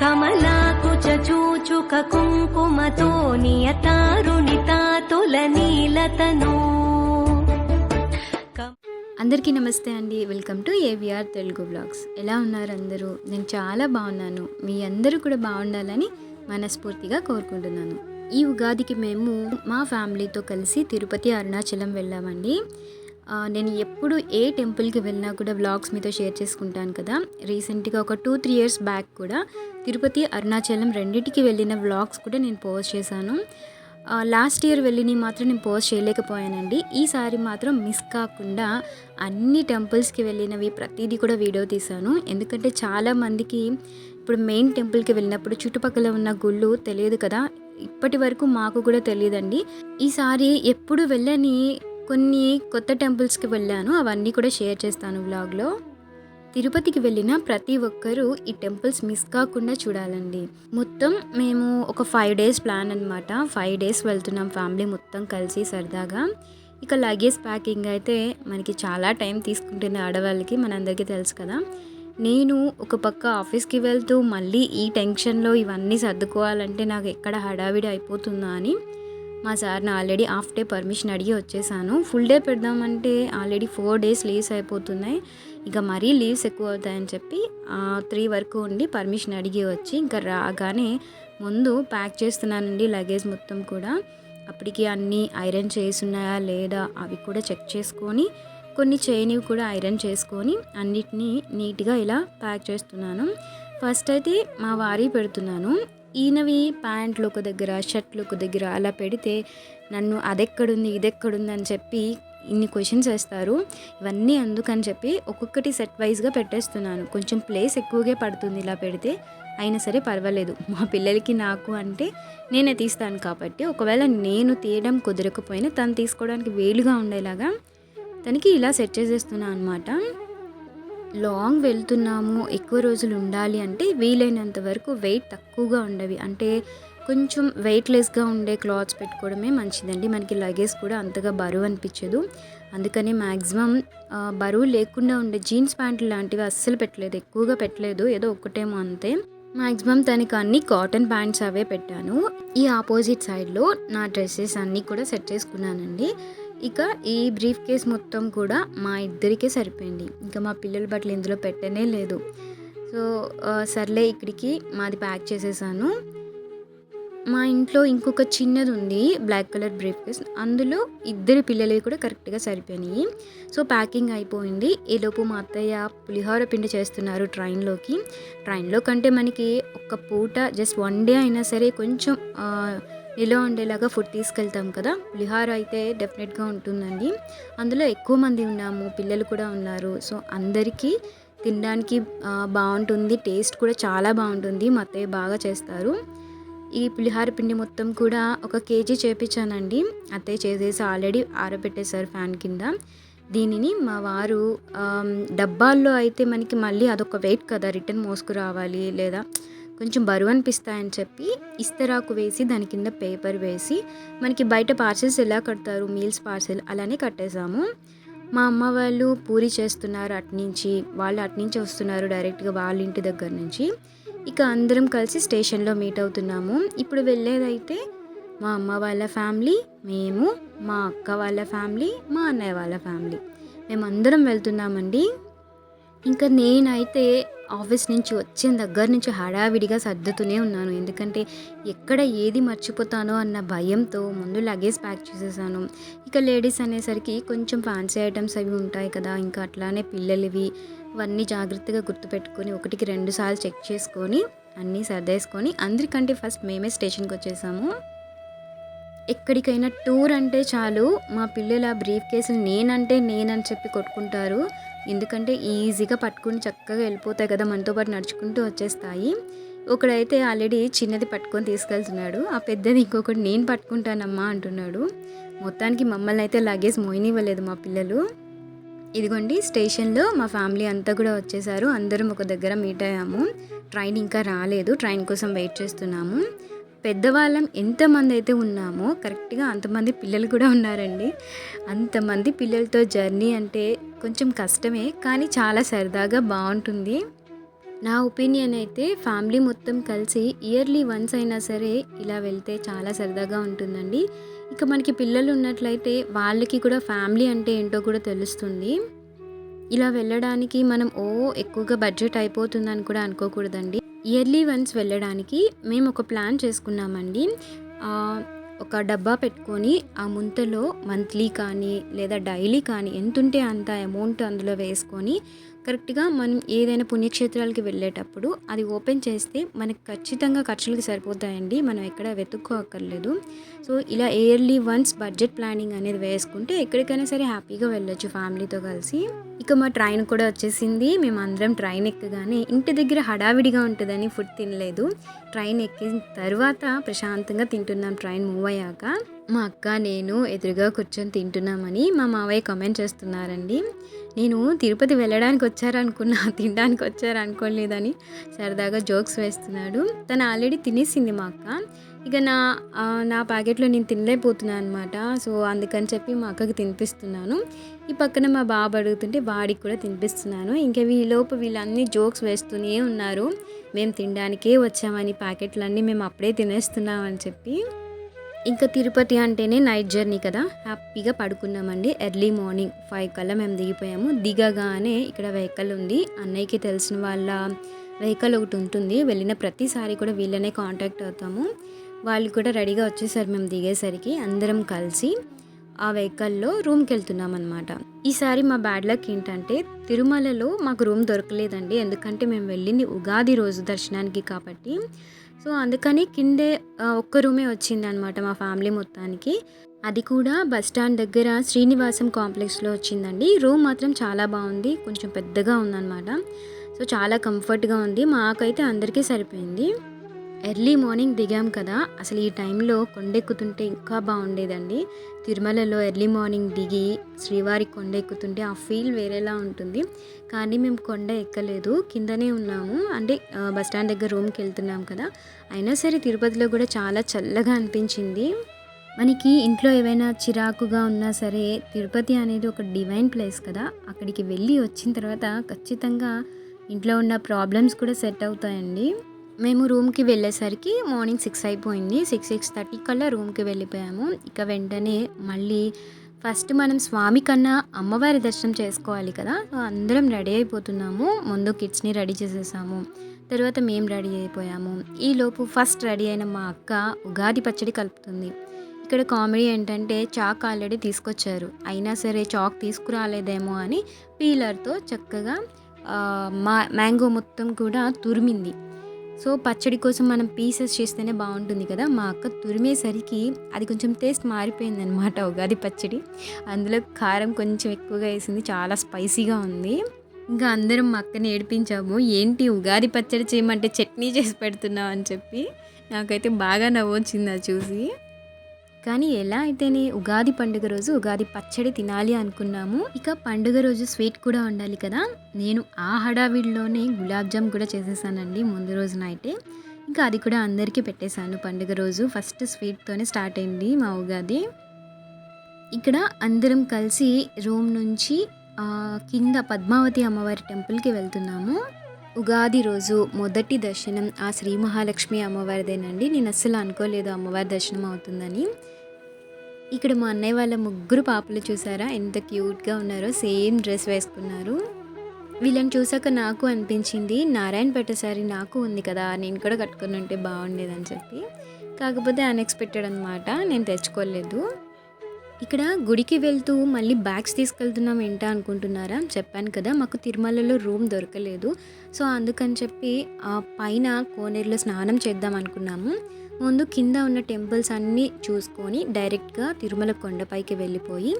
కమలాకుచ చూచుక కుంకుమతో నియతారుణితాతుల నీలతను. అందరికీ నమస్తే అండి. Welcome to AVR Telugu blogs. ఎలా ఉన్నారు అందరూ? నేను చాలా బాగున్నాను. మీ అందరూ కూడా బాగుండాలని మనస్ఫూర్తిగా కోరుకుంటున్నాను. ఈ ఉగాదికి మేము మా ఫ్యామిలీతో కలిసి తిరుపతి అరుణాచలం వెళ్ళామండి. నేను ఎప్పుడు ఏ టెంపుల్కి వెళ్ళినా కూడా వ్లాగ్స్ మీతో షేర్ చేసుకుంటాను కదా. రీసెంట్గా ఒక టూ త్రీ ఇయర్స్ బ్యాక్ కూడా తిరుపతి అరుణాచలం రెండింటికి వెళ్ళిన వ్లాగ్స్ కూడా నేను పోస్ట్ చేశాను. లాస్ట్ ఇయర్ వెళ్ళినవి మాత్రం నేను పోస్ట్ చేయలేకపోయానండి. ఈసారి మాత్రం మిస్ కాకుండా అన్ని టెంపుల్స్కి వెళ్ళినవి ప్రతిదీ కూడా వీడియో తీశాను. ఎందుకంటే చాలామందికి ఇప్పుడు మెయిన్ టెంపుల్కి వెళ్ళినప్పుడు చుట్టుపక్కల ఉన్న గుళ్ళు తెలియదు కదా. ఇప్పటి వరకు మాకు కూడా తెలియదండి. ఈసారి ఎప్పుడు వెళ్ళని కొన్ని కొత్త టెంపుల్స్కి వెళ్ళాను. అవన్నీ కూడా షేర్ చేస్తాను వ్లాగ్లో. తిరుపతికి వెళ్ళిన ప్రతి ఒక్కరూ ఈ టెంపుల్స్ మిస్ కాకుండా చూడాలండి. మొత్తం మేము ఒక ఫైవ్ డేస్ ప్లాన్ అనమాట ఫైవ్ డేస్ వెళ్తున్నాం ఫ్యామిలీ మొత్తం కలిసి సరదాగా. ఇక లగేజ్ ప్యాకింగ్ అయితే మనకి చాలా టైం తీసుకుంటుంది ఆడవాళ్ళకి మనందరికీ తెలుసు కదా. నేను ఒక పక్క ఆఫీస్కి వెళ్తూ మళ్ళీ ఈ టెన్షన్లో ఇవన్నీ సర్దుకోవాలంటే నాకు ఎక్కడ హడావిడి అయిపోతుందా అని మా సార్ని ఆల్రెడీ హాఫ్ డే పర్మిషన్ అడిగి వచ్చేసాను. ఫుల్ డే పెడదామంటే ఆల్రెడీ ఫోర్ డేస్ లీవ్స్ అయిపోతున్నాయి. ఇక మరీ లీవ్స్ ఎక్కువ అవుతాయని చెప్పి త్రీ వరకు ఉండి పర్మిషన్ అడిగి వచ్చి ఇంకా రాగానే ముందు ప్యాక్ చేస్తున్నానండి లగేజ్ మొత్తం కూడా. అప్పటికి అన్నీ ఐరన్ చేసి ఉన్నాయా లేదా అవి కూడా చెక్ చేసుకొని కొన్ని చేయనివి కూడా ఐరన్ చేసుకొని అన్నిటినీ నీట్గా ఇలా ప్యాక్ చేస్తున్నాను. ఫస్ట్ అయితే మా వారి పెడుతున్నాను. ఈయనవి ప్యాంట్లు ఒక దగ్గర షర్ట్లు ఒక దగ్గర అలా పెడితే నన్ను అదెక్కడుంది ఇదెక్కడుంది అని చెప్పి ఇన్ని క్వశ్చన్స్ వేస్తారు. ఇవన్నీ అందుకని చెప్పి ఒక్కొక్కటి సెట్ వైజ్గా పెట్టేస్తున్నాను. కొంచెం ప్లేస్ ఎక్కువగా పడుతుంది ఇలా పెడితే అయినా సరే పర్వాలేదు. మా పిల్లలకి నాకు అంటే నేనే తీస్తాను కాబట్టి ఒకవేళ నేను తీయడం కుదరకపోయినా తను తీసుకోవడానికి వేలుగా ఉండేలాగా తనకి ఇలా సెట్ చేసేస్తున్నాను అనమాట లాంగ్ వెళ్తున్నాము ఎక్కువ రోజులు ఉండాలి అంటే వీలైనంత వరకు వెయిట్ తక్కువగా ఉండవి. అంటే కొంచెం వెయిట్లెస్గా ఉండే క్లాత్స్ పెట్టుకోవడమే మంచిదండి. మనకి లగేజ్ కూడా అంతగా బరువు అనిపించదు. అందుకని మ్యాక్సిమం బరువు లేకుండా ఉండే జీన్స్ ప్యాంట్లు లాంటివి అస్సలు పెట్టలేదు. ఎక్కువగా పెట్టలేదు. ఏదో ఒక్కటేమో అంతే. మ్యాక్సిమం తనకి అన్ని కాటన్ ప్యాంట్స్ అవే పెట్టాను. ఈ ఆపోజిట్ సైడ్లో నా డ్రెస్సెస్ అన్నీ కూడా సెట్ చేసుకున్నానండి. ఇక ఈ బ్రీఫ్ కేస్ మొత్తం కూడా మా ఇద్దరికే సరిపోయింది. ఇంకా మా పిల్లల బట్టలు ఇందులో పెట్టనే లేదు. సో సర్లే ఇక్కడికి మాది ప్యాక్ చేసేసాను. మా ఇంట్లో ఇంకొక చిన్నది ఉంది బ్లాక్ కలర్ బ్రీఫ్ కేస్. అందులో ఇద్దరు పిల్లలవి కూడా కరెక్ట్గా సరిపోయినాయి. సో ప్యాకింగ్ అయిపోయింది. ఈలోపు మా అత్తయ్య పులిహోర పిండి చేస్తున్నారు ట్రైన్లోకి. ట్రైన్లో కంటే మనకి ఒక పూట జస్ట్ వన్ డే అయినా సరే కొంచెం నిలో ఉండేలాగా ఫుడ్ తీసుకెళ్తాం కదా. పులిహార అయితే డెఫినెట్గా ఉంటుందండి. అందులో ఎక్కువ మంది ఉన్నాము పిల్లలు కూడా ఉన్నారు. సో అందరికీ తినడానికి బాగుంటుంది టేస్ట్ కూడా చాలా బాగుంటుంది. మా అత్తయ్య బాగా చేస్తారు. ఈ పులిహార పిండి మొత్తం కూడా ఒక కేజీ చేపించానండి అత్తయ్య చేసేసి ఆల్రెడీ ఆరబెట్టేశారు ఫ్యాన్ కింద. దీనిని మా వారు డబ్బాల్లో అయితే మనకి మళ్ళీ అదొక వెయిట్ కదా రిటర్న్ మోసుకురావాలి లేదా కొంచెం బరువు అనిపిస్తాయని చెప్పి ఇస్తరాకు వేసి దాని కింద పేపర్ వేసి మనకి బయట పార్సెల్స్ ఎలా కడతారు మీల్స్ పార్సెల్ అలానే కట్టేసాము మా అమ్మ వాళ్ళు పూరి చేస్తున్నారు అట్నుంచి వాళ్ళు అట్నుంచి వస్తున్నారు డైరెక్ట్గా వాళ్ళ ఇంటి దగ్గర నుంచి. ఇక అందరం కలిసి స్టేషన్లో మీట్ అవుతున్నాము. ఇప్పుడు వెళ్ళేదైతే మా అమ్మ వాళ్ళ ఫ్యామిలీ మేము మా అక్క వాళ్ళ ఫ్యామిలీ మా అన్నయ్య వాళ్ళ ఫ్యామిలీ. మేమందరం వెళ్తున్నామండి. ఇంకా నేనైతే ఆఫీస్ నుంచి వచ్చిన దగ్గర నుంచి హడావిడిగా సర్దుతూనే ఉన్నాను. ఎందుకంటే ఎక్కడ ఏది మర్చిపోతానో అన్న భయంతో ముందు లగేజ్ ప్యాక్ చేసేసాను. ఇక లేడీస్ అనేసరికి కొంచెం ఫ్యాన్సీ ఐటమ్స్ అవి ఉంటాయి కదా ఇంకా అట్లానే పిల్లలవి ఇవన్నీ జాగ్రత్తగా గుర్తుపెట్టుకొని ఒకటికి రెండు సార్లు చెక్ చేసుకొని అన్నీ సర్దేసుకొని అందరికంటే ఫస్ట్ మేమే స్టేషన్కి వచ్చేసాము. ఎక్కడికైనా టూర్ అంటే చాలు. మా పిల్లల బ్రీఫ్ కేసులు నేనంటే నేనని చెప్పి కొట్టుకుంటారు. ఎందుకంటే ఈజీగా పట్టుకుని చక్కగా వెళ్ళిపోతాయి కదా మనతో పాటు నడుచుకుంటూ వచ్చేస్తాయి. ఒకడైతే ఆల్రెడీ చిన్నది పట్టుకొని తీసుకెళ్తున్నాడు. ఆ పెద్దది ఇంకొకటి నేను పట్టుకుంటానమ్మా అంటున్నాడు. మొత్తానికి మమ్మల్ని అయితే లగేజ్ మోయనివ్వలేదు మా పిల్లలు. ఇదిగోండి స్టేషన్లో మా ఫ్యామిలీ అంతా కూడా వచ్చేసారు. అందరం ఒక దగ్గర మీట్ అయ్యాము. ట్రైన్ ఇంకా రాలేదు. ట్రైన్ కోసం వెయిట్ చేస్తున్నాము. పెద్దవాళ్ళం ఎంతమంది అయితే ఉన్నామో కరెక్ట్గా అంతమంది పిల్లలు కూడా ఉన్నారండి. అంతమంది పిల్లలతో జర్నీ అంటే కొంచెం కష్టమే కానీ చాలా సరదాగా బాగుంటుంది. నా ఒపీనియన్ అయితే ఫ్యామిలీ మొత్తం కలిసి ఇయర్లీ వన్స్ అయినా సరే ఇలా వెళ్తే చాలా సరదాగా ఉంటుందండి. ఇక మనకి పిల్లలు ఉన్నట్లయితే వాళ్ళకి కూడా ఫ్యామిలీ అంటే ఏంటో కూడా తెలుస్తుంది. ఇలా వెళ్ళడానికి మనం ఓ ఎక్కువగా బడ్జెట్ అయిపోతుందని కూడా అనుకోకూడదండి. ఇయర్లీ వన్స్ వెళ్ళడానికి మేము ఒక ప్లాన్ చేసుకున్నామండి. ఒక డబ్బా పెట్టుకొని ఆ ముంతలో మంత్లీ కానీ లేదా డైలీ కానీ ఎంతుంటే అంత అమౌంట్ అందులో వేసుకొని కరెక్ట్గా మనం ఏదైనా పుణ్యక్షేత్రాలకి వెళ్ళేటప్పుడు అది ఓపెన్ చేస్తే మనకి ఖచ్చితంగా ఖర్చులకి సరిపోతాయండి. మనం ఎక్కడ వెతుక్కోక్కర్లేదు. సో ఇలా ఇయర్లీ వన్స్ బడ్జెట్ ప్లానింగ్ అనేది వేసుకుంటే ఎక్కడికైనా సరే హ్యాపీగా వెళ్ళొచ్చు ఫ్యామిలీతో కలిసి. ఇక మా ట్రైన్ కూడా వచ్చేసింది. మేము అందరం ట్రైన్ ఎక్కగానే ఇంటి దగ్గర హడావిడిగా ఉంటుందని ఫుడ్ తినలేదు. ట్రైన్ ఎక్కిన తర్వాత ప్రశాంతంగా తింటున్నాం. ట్రైన్ మూవ్ అయ్యాక. మా అక్క నేను ఎదురుగా కూర్చొని తింటున్నామని మా మావయ్య కామెంట్ చేస్తున్నారండి. నేను తిరుపతి వెళ్ళడానికి వచ్చారనుకున్నా తినడానికి వచ్చారనుకోలేదని సరదాగా జోక్స్ వేస్తున్నాడు. తను ఆల్రెడీ తినేసింది మా అక్క. ఇక నా నా ప్యాకెట్లో నేను తినలేకపోతున్నాను అనమాట సో అందుకని చెప్పి మా అక్కకి తినిపిస్తున్నాను. ఈ పక్కన మా బాబు అడుగుతుంటే వాడికి కూడా తినిపిస్తున్నాను. ఇంకా వీలోపు వీళ్ళన్నీ జోక్స్ వేస్తూనే ఉన్నారు. మేము తినడానికే వచ్చామని ప్యాకెట్లన్నీ మేము అప్పుడే తినేస్తున్నామని చెప్పి ఇంకా తిరుపతి అంటేనే నైట్ జర్నీ కదా. హ్యాపీగా పడుకున్నామండి. ఎర్లీ మార్నింగ్ ఫైవ్ కల్లా మేము దిగిపోయాము. దిగగానే ఇక్కడ వెహికల్ ఉంది. అన్నయ్యకి తెలిసిన వాళ్ళ వెహికల్ ఒకటి ఉంటుంది. వెళ్ళిన ప్రతిసారి కూడా వీళ్ళనే కాంటాక్ట్ అవుతాము. వాళ్ళు కూడా రెడీగా వచ్చేసారు మేము దిగేసరికి. అందరం కలిసి ఆ వెహికల్లో రూమ్కి వెళ్తున్నాం అనమాట ఈసారి మా బ్యాడ్ లక్ ఏంటంటే తిరుమలలో మాకు రూమ్ దొరకలేదండి. ఎందుకంటే మేము వెళ్ళింది ఉగాది రోజు దర్శనానికి కాబట్టి. సో అందుకని కిందే ఒక్క రూమే వచ్చింది అనమాట మా ఫ్యామిలీ మొత్తానికి. అది కూడా బస్ స్టాండ్ దగ్గర శ్రీనివాసం కాంప్లెక్స్లో వచ్చిందండి. రూమ్ మాత్రం చాలా బాగుంది కొంచెం పెద్దగా ఉందన్నమాట. సో చాలా కంఫర్ట్గా ఉంది మాకైతే అందరికీ సరిపోయింది. ఎర్లీ మార్నింగ్ దిగాం కదా. అసలు ఈ టైంలో కొండెక్కుతుంటే ఇంకా బాగుండేదండి. తిరుమలలో ఎర్లీ మార్నింగ్ దిగి శ్రీవారి కొండ ఎక్కుతుంటే ఆ ఫీల్ వేరేలా ఉంటుంది. కానీ మేము కొండ ఎక్కలేదు. కిందనే ఉన్నాము. అంటే బస్ స్టాండ్ దగ్గర రూమ్కి వెళ్తున్నాం కదా. అయినా సరే తిరుపతిలో కూడా చాలా చల్లగా అనిపించింది. మనకి ఇంట్లో ఏవైనా చిరాకుగా ఉన్నా సరే తిరుపతి అనేది ఒక డివైన్ ప్లేస్ కదా. అక్కడికి వెళ్ళి వచ్చిన తర్వాత ఖచ్చితంగా ఇంట్లో ఉన్న ప్రాబ్లమ్స్ కూడా సెట్ అవుతాయండి. మేము రూమ్కి వెళ్ళేసరికి మార్నింగ్ సిక్స్ అయిపోయింది. సిక్స్ సిక్స్ థర్టీ కల్లా రూమ్కి వెళ్ళిపోయాము. ఇక వెంటనే మళ్ళీ ఫస్ట్ మనం స్వామి కన్నా అమ్మవారి దర్శనం చేసుకోవాలి కదా. సో అందరం రెడీ అయిపోతున్నాము. ముందు కిడ్స్ని రెడీ చేసేసాము. తర్వాత మేము రెడీ అయిపోయాము. ఈలోపు ఫస్ట్ రెడీ అయిన మా అక్క ఉగాది పచ్చడి కలుపుతుంది. ఇక్కడ కామెడీ ఏంటంటే చాక్ ఆల్రెడీ తీసుకొచ్చారు. అయినా సరే చాక్ తీసుకురాలేదేమో అని పీలర్తో చక్కగా మా మ్యాంగో మొత్తం కూడా తురిమింది. సో పచ్చడి కోసం మనం పీసెస్ చేస్తేనే బాగుంటుంది కదా. మా అక్క తురిమేసరికి అది కొంచెం టేస్ట్ మారిపోయింది అనమాట ఉగాది పచ్చడి. అందులో కారం కొంచెం ఎక్కువగా వేసింది చాలా స్పైసీగా ఉంది. ఇంకా అందరం మా అక్కని ఏడిపించాము ఏంటి ఉగాది పచ్చడి చేయమంటే చట్నీ చేసి పెడుతున్నావు? అని చెప్పి. నాకైతే బాగా నవ్వొచ్చింది అది చూసి. కానీ ఎలా అయితేనే ఉగాది పండుగ రోజు ఉగాది పచ్చడి తినాలి అనుకున్నాము. ఇక పండుగ రోజు స్వీట్ కూడా ఉండాలి కదా. నేను ఆ హడావిడిలోనే గులాబ్ జామ్ కూడా చేసేసానండి ముందు రోజు నైటే. ఇంకా అది కూడా అందరికీ పెట్టేశాను పండుగ రోజు. ఫస్ట్ స్వీట్తోనే స్టార్ట్ అయింది మా ఉగాది. ఇక్కడ అందరం కలిసి రూమ్ నుంచి కింద పద్మావతి అమ్మవారి టెంపుల్కి వెళ్తున్నాము. ఉగాది రోజు మొదటి దర్శనం ఆ శ్రీ మహాలక్ష్మి అమ్మవారిదేనండి. నేను అస్సలు అనుకోలేదు అమ్మవారి దర్శనం అవుతుందని. ఇక్కడ మా అన్నయ్య వాళ్ళ ముగ్గురు పాపలు చూసారా? ఎంత క్యూట్గా ఉన్నారో. సేమ్ డ్రెస్ వేసుకున్నారు. వీళ్ళని చూసాక నాకు అనిపించింది నారాయణపేట సారీ నాకు ఉంది కదా నేను కూడా కట్టుకుని ఉంటే బాగుండేదని చెప్పి. కాకపోతే అన్ఎక్స్పెక్టెడ్ అనమాట నేను తెచ్చుకోలేదు. ఇక్కడ గుడికి వెళ్తూ మళ్ళీ బ్యాగ్స్ తీసుకెళ్తున్నాం ఏంటా అనుకుంటున్నారా? చెప్పాను కదా మాకు తిరుమలలో రూమ్ దొరకలేదు. సో అందుకని చెప్పి ఆ పైన కోనేరులో స్నానం చేద్దాం అనుకున్నాము. ముందు కింద ఉన్న టెంపుల్స్ అన్నీ చూసుకొని డైరెక్ట్గా తిరుమల కొండపైకి వెళ్ళిపోయి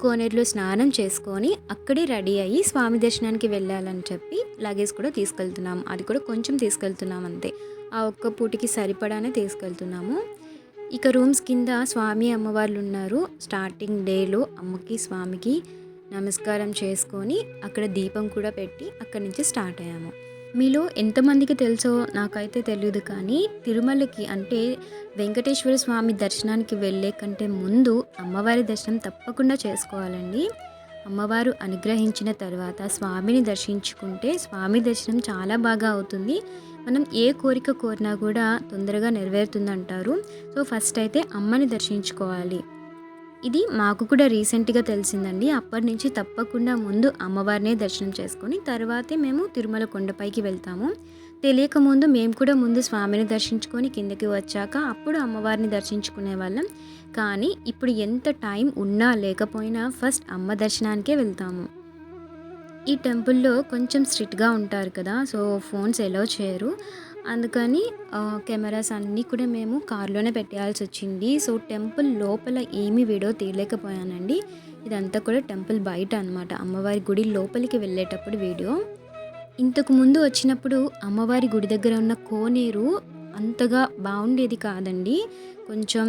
కోనేరులో స్నానం చేసుకొని అక్కడే రెడీ అయ్యి స్వామి దర్శనానికి వెళ్ళాలని చెప్పి లగేజ్ కూడా తీసుకెళ్తున్నాం. అది కూడా కొంచెం తీసుకెళ్తున్నాం అంతే. ఆ ఒక్క పూటికి సరిపడానే తీసుకెళ్తున్నాము. ఇక రూమ్స్ కింద స్వామి అమ్మవార్లు ఉన్నారు స్టార్టింగ్ డేలో అమ్మకి స్వామికి నమస్కారం చేసుకొని అక్కడ దీపం కూడా పెట్టి అక్కడి నుంచి స్టార్ట్ అయ్యాము. మీలో ఎంతమందికి తెలుసో నాకైతే తెలియదు కానీ తిరుమలకి అంటే వెంకటేశ్వర స్వామి దర్శనానికి వెళ్ళే కంటే ముందు అమ్మవారి దర్శనం తప్పకుండా చేసుకోవాలండి. అమ్మవారు అనుగ్రహించిన తర్వాత స్వామిని దర్శించుకుంటే స్వామి దర్శనం చాలా బాగా అవుతుంది. మనం ఏ కోరిక కోరినా కూడా తొందరగా నెరవేరుతుందంటారు. సో ఫస్ట్ అయితే అమ్మని దర్శించుకోవాలి. ఇది మాకు కూడా రీసెంట్గా తెలిసిందండి. అప్పటి నుంచి తప్పకుండా ముందు అమ్మవారినే దర్శనం చేసుకొని తర్వాతే మేము తిరుమల కొండపైకి వెళ్తాము. తెలియక ముందు మేము కూడా ముందు స్వామిని దర్శించుకొని కిందకి వచ్చాక అప్పుడు అమ్మవారిని దర్శించుకునే వాళ్ళం. కానీ ఇప్పుడు ఎంత టైం ఉన్నా లేకపోయినా ఫస్ట్ అమ్మ దర్శనానికే వెళ్తాము. ఈ టెంపుల్లో కొంచెం స్ట్రిక్ట్గా ఉంటారు కదా సో ఫోన్స్ ఎలో చేయరు. అందుకని కెమెరాస్ అన్నీ కూడా మేము కార్లోనే పెట్టేయాల్సి వచ్చింది. సో టెంపుల్ లోపల ఏమీ వీడియో తీయలేకపోయానండి. ఇదంతా కూడా టెంపుల్ బయట అన్నమాట. అమ్మవారి గుడి లోపలికి వెళ్ళేటప్పుడు వీడియో. ఇంతకు ముందు వచ్చినప్పుడు అమ్మవారి గుడి దగ్గర ఉన్న కోనేరు అంతగా బాగుండేది కాదండి. కొంచెం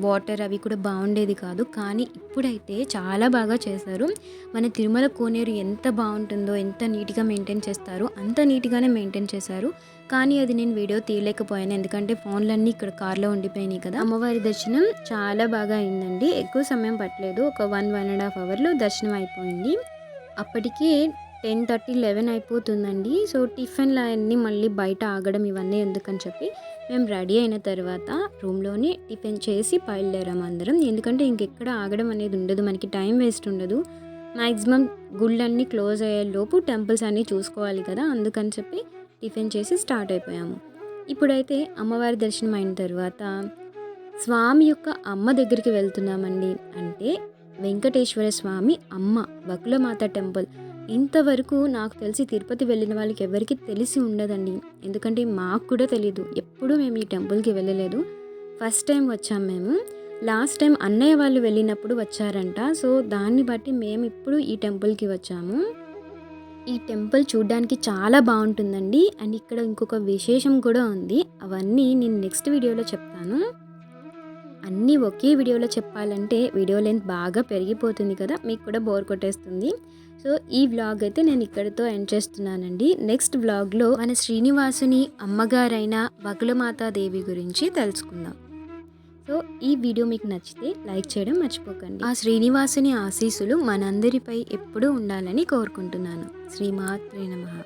వాటర్ అవి కూడా బాగుండేది కాదు. కానీ ఇప్పుడైతే చాలా బాగా చేశారు. మన తిరుమల కోనేరు ఎంత బాగుంటుందో ఎంత నీట్గా మెయింటైన్ చేస్తారో అంత నీట్గానే మెయింటైన్ చేశారు. కానీ అది నేను వీడియో తీయలేకపోయాను. ఎందుకంటే ఫోన్లన్నీ ఇక్కడ కార్లో ఉండిపోయినాయి కదా. అమ్మవారి దర్శనం చాలా బాగా అయిందండి. ఎక్కువ సమయం పట్టలేదు. ఒక వన్ వన్ అండ్ హాఫ్ అవర్లో దర్శనం అయిపోయింది. అప్పటికే టెన్ థర్టీ లెవెన్ అయిపోతుందండి. సో టిఫిన్లు అన్నీ మళ్ళీ బయట ఆగడం ఇవన్నీ ఎందుకని చెప్పి మేము రెడీ అయిన తర్వాత రూమ్లోనే టిఫిన్ చేసి బయలుదేరాము అందరం. ఎందుకంటే ఇంకెక్కడ ఆగడం అనేది ఉండదు. మనకి టైం వేస్ట్ ఉండదు. మ్యాక్సిమం గుళ్ళన్నీ క్లోజ్ అయ్యేలోపు టెంపుల్స్ అన్నీ చూసుకోవాలి కదా. అందుకని చెప్పి టిఫిన్ చేసి స్టార్ట్ అయిపోయాము. ఇప్పుడైతే అమ్మవారి దర్శనం అయిన తర్వాత స్వామి యొక్క అమ్మ దగ్గరికి వెళ్తున్నామండి. అంటే వెంకటేశ్వర స్వామి అమ్మ బకులమాత టెంపుల్. ఇంతవరకు నాకు తెలిసి తిరుపతి వెళ్ళిన వాళ్ళకి ఎవరికి తెలిసి ఉండదండి. ఎందుకంటే మాకు కూడా తెలియదు ఎప్పుడూ మేము ఈ టెంపుల్కి వెళ్ళలేదు. ఫస్ట్ టైం వచ్చాం మేము. లాస్ట్ టైం అన్నయ్య వాళ్ళు వెళ్ళినప్పుడు వచ్చారంట. సో దాన్ని బట్టి మేము ఇప్పుడు ఈ టెంపుల్కి వచ్చాము. ఈ టెంపుల్ చూడడానికి చాలా బాగుంటుందండి. అండ్ ఇక్కడ ఇంకొక విశేషం కూడా ఉంది. అవన్నీ నేను నెక్స్ట్ వీడియోలో చెప్తాను. అన్నీ ఒకే వీడియోలో చెప్పాలంటే వీడియో లెంత్ బాగా పెరిగిపోతుంది కదా మీకు కూడా బోర్ కొట్టేస్తుంది. సో ఈ వ్లాగ్ అయితే నేను ఇక్కడితో ఎండ్ చేస్తున్నానండి. నెక్స్ట్ వ్లాగ్లో మన శ్రీనివాసుని అమ్మగారైన బకులమాతాదేవి గురించి తెలుసుకుందాం. సో ఈ వీడియో మీకు నచ్చితే లైక్ చేయడం మర్చిపోకండి. ఆ శ్రీనివాసుని ఆశీస్సులు మనందరిపై ఎప్పుడూ ఉండాలని కోరుకుంటున్నాను. శ్రీమాత్రే నమహా